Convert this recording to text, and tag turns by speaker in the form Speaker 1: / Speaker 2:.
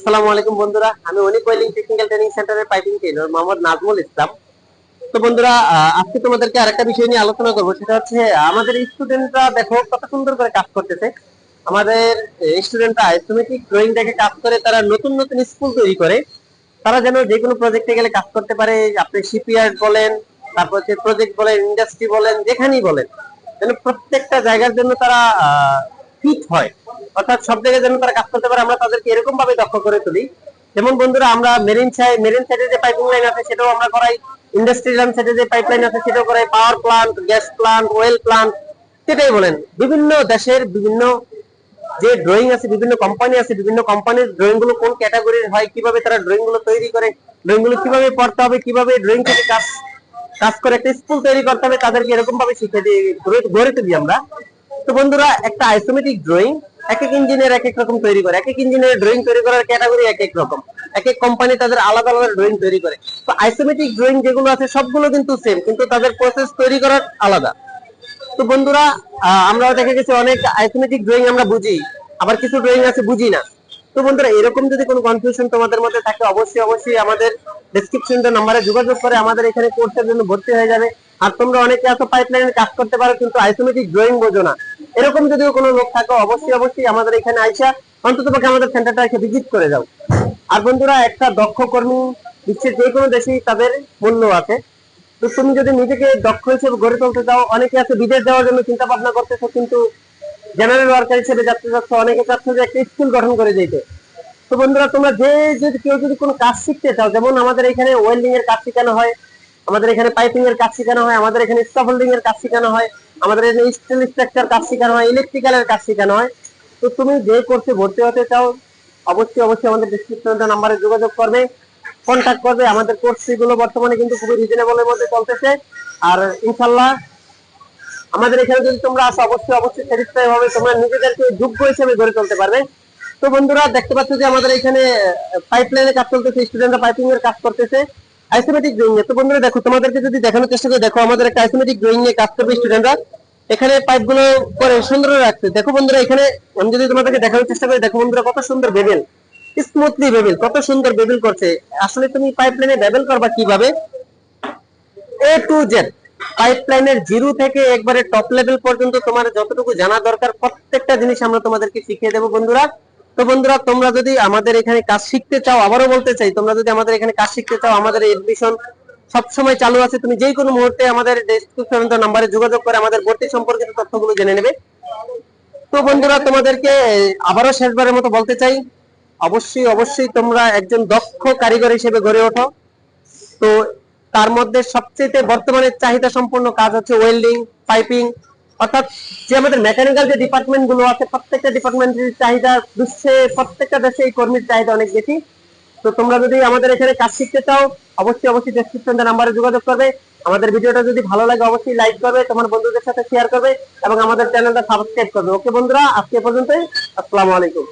Speaker 1: আসসালামু আলাইকুম বন্ধুরা। আমি ওয়েলিং টেকনিক্যাল ট্রেনিং সেন্টারের পাইপিং ট্রেনার মোহাম্মদ নাজমুল ইসলাম। তো বন্ধুরা আজকে তোমাদেরকে আরেকটা বিষয় নিয়ে আলোচনা সেটা হচ্ছে আমাদের স্টুডেন্টরা দেখো কত সুন্দর করে কাজ করতেছে। আমাদের স্টুডেন্টরা আইসোমেটিক কাজ করে, তারা নতুন নতুন স্কুল তৈরি করে। তারা যেন যে কোনো প্রজেক্টে গেলে কাজ করতে পারে, আপনি শিপইয়ার্ড বলেন, তারপর হচ্ছে প্রজেক্ট বলেন ইন্ডাস্ট্রি বলেন, যেখানেই বলেন। যেন প্রত্যেকটা জায়গার জন্য তারা ফিট হয়। অর্থাৎ সব জায়গায় যেন তারা কাজ করতে পারে, আমরা তাদেরকে এরকম ভাবে দক্ষ করে তুলি। যেমন বন্ধুরা, আমরা মেরিন সাইড মেরিন সাইডে যে পাইপিং লাইন আছে, সেটাও আমরা করাই। ইন্ডাস্ট্রিয়াল সাইডে যে পাইপলাইন আছে, সেটাও করাই। Power plant gas plant oil plant সেটাই বলেন। বিভিন্ন দেশের বিভিন্ন যে ড্রয়িং আছে, বিভিন্ন কোম্পানি আছে, বিভিন্ন কোম্পানির ড্রয়িংগুলো কোন ক্যাটাগরির হয়, কীভাবে তারা ড্রয়িংগুলো তৈরি করে ড্রয়িংগুলো কীভাবে পড়তে হবে, কীভাবে ড্রয়িং থেকে কাজ কাজ করে একটা স্কুল তৈরি করতে হবে, তাদেরকে এরকম ভাবে শিখে গড়ে- গড়ে তুলি আমরা। তো বন্ধুরা, একটা আইসোমেটিক ড্রয়িং এক এক ইঞ্জিনিয়ার এক এক রকম তৈরি করে এক এক ইঞ্জিনিয়ার ড্রয়িং তৈরি করার ক্যাটাগরি এক এক রকম। এক এক কোম্পানি তাদের আলাদা আলাদা ড্রয়িং তৈরি করে। তো আইসোমেটিক ড্রয়িং যেগুলো আছে, সবগুলো কিন্তু সেম কিন্তু তাদের প্রসেস তৈরি করার আলাদা। তো বন্ধুরা আমরা দেখে গেছি অনেক আইসোমেটিক ড্রয়িং আমরা বুঝি, আবার কিছু ড্রয়িং আছে বুঝি না। তো বন্ধুরা, এরকম যদি কোনো কনফিউশন তোমাদের মধ্যে থাকে, অবশ্যই অবশ্যই আমাদের ডেসক্রিপশন নাম্বারে যোগাযোগ করে আমাদের এখানে কোর্সের জন্য ভর্তি হয়ে যাবে। আর তোমরা অনেকে এত পাইপলাইনে কাজ করতে পারো, কিন্তু আইসোমেটিক ড্রয়িং বোঝো না। এরকম যদিও কোনো লোক থাকে, অবশ্যই অবশ্যই আমাদের এখানে আইসা অন্তত পক্ষে আমাদের সেন্টারটা এসে ভিজিট করে যাও। আর বন্ধুরা, একটা দক্ষ কর্মী বিশ্বের যে কোনো দেশেই তাদের মূল্য আছে। তো তুমি যদি নিজেকে দক্ষ হিসেবে গড়ে তুলতে চাও, অনেকে আছে বিদেশ যাওয়ার জন্য চিন্তা ভাবনা করতেছো, কিন্তু জেনারেল ওয়ার্কার হিসেবে যাচ্ছে যাচ্ছে, অনেকে চাচ্ছে যে একটা স্কুল গঠন করে দিতে। তো বন্ধুরা, তোমরা যে যদি, কেউ যদি কোনো কাজ শিখতে চাও, যেমন আমাদের এখানে ওয়েল্ডিং এর কাজ শেখানো হয়, আমাদের এখানে পাইপিং এর কাজ শেখানো হয়, আমাদের এখানে স্কাফোল্ডিং এর কাজ শেখানো হয় আমাদের এখানে স্টিল স্ট্রাকচার কাজ শেখানো হয় ইলেকট্রিক্যাল এর কাজ শেখানো হয়, তো তুমি যে কোর্সে ভর্তি হতে চাও, অবশ্যই অবশ্যই আমাদের ডিসক্রিপশন নাম্বারে যোগাযোগ করবে কন্ট্যাক্ট করবে। আমাদের কোর্সগুলো বর্তমানে কিন্তু খুবই রিজনেবলের মধ্যে চলতেছে। আর ইনশাল্লাহ আমাদের এখানে যদি তোমরা আসো, অবশ্যই অবশ্যই স্যাটিসফাই হবে। তোমরা নিজেদেরকে যোগ্য হিসেবে গড়ে তুলতে পারবে। তো বন্ধুরা, দেখতে পাচ্ছ যে আমাদের এখানে পাইপলাইনে কাজ চলতেছে স্টুডেন্টরা পাইপিং এর কাজ করতেছে। আইসোমেটিক ড্রয়িং এ তো বন্ধুরা দেখো, তোমাদেরকে যদি দেখানোর চেষ্টা করে, দেখো আমাদের একটা আইসোমেটিক ড্রয়িং নিয়ে কাজ করবে স্টুডেন্টরা এখানে পাইপগুলো করে সুন্দর রাখছে দেখো বন্ধুরা, এখানে আমি যদি তোমাদেরকে দেখানোর চেষ্টা করি, দেখো বন্ধুরা কত সুন্দর বেবেল স্মুথলি বেবেল কত সুন্দর বেবেল করছে। আসলে তুমি পাইপলাইনে বেবেল করবা কীভাবে? এ টু জেড পাইপলাইনের জিরো থেকে একবারে টপ লেভেল পর্যন্ত তোমার যতটুকু জানা দরকার, প্রত্যেকটা জিনিস আমরা তোমাদেরকে শিখিয়ে দেবো বন্ধুরা। তো বন্ধুরা, তোমরা যদি আমাদের এখানে কাজ শিখতে চাও, আবারও বলতে চাই, তোমরা যদি আমাদের এখানে কাজ শিখতে চাও, আমাদের এডমিশন সবসময় চালু আছে। তুমি যে কোনো মুহূর্তে আমাদের ডেসক্রিপশন নাম্বারে যোগাযোগ করে আমাদের ভর্তি সম্পর্কিত তথ্যগুলো জেনে নেবে। তো বন্ধুরা, তোমাদেরকে আবারও শেষবারের মতো বলতে চাই, অবশ্যই অবশ্যই তোমরা একজন দক্ষ কারিগর হিসেবে গড়ে ওঠো। তো তার মধ্যে সবচেয়ে বর্তমানে চাহিদা সম্পন্ন কাজ হচ্ছে ওয়েল্ডিং পাইপিং অর্থাৎ যে আমাদের মেকানিক্যাল যে ডিপার্টমেন্টগুলো আছে, প্রত্যেকটা ডিপার্টমেন্টের চাহিদা বিশ্বে প্রত্যেকটা দেশে এই কর্মীর চাহিদা অনেক বেশি। তো তোমরা যদি আমাদের এখানে কাজ শিখতে চাও, অবশ্যই অবশ্যই ডেসক্রিপশন নাম্বারে যোগাযোগ করবে। আমাদের ভিডিওটা যদি ভালো লাগে, অবশ্যই লাইক করবে, তোমার বন্ধুদের সাথে শেয়ার করবে এবং আমাদের চ্যানেলটা সাবস্ক্রাইব করবে। ওকে বন্ধুরা, আজকে পর্যন্ত পর্যন্তই। আসসালামু আলাইকুম।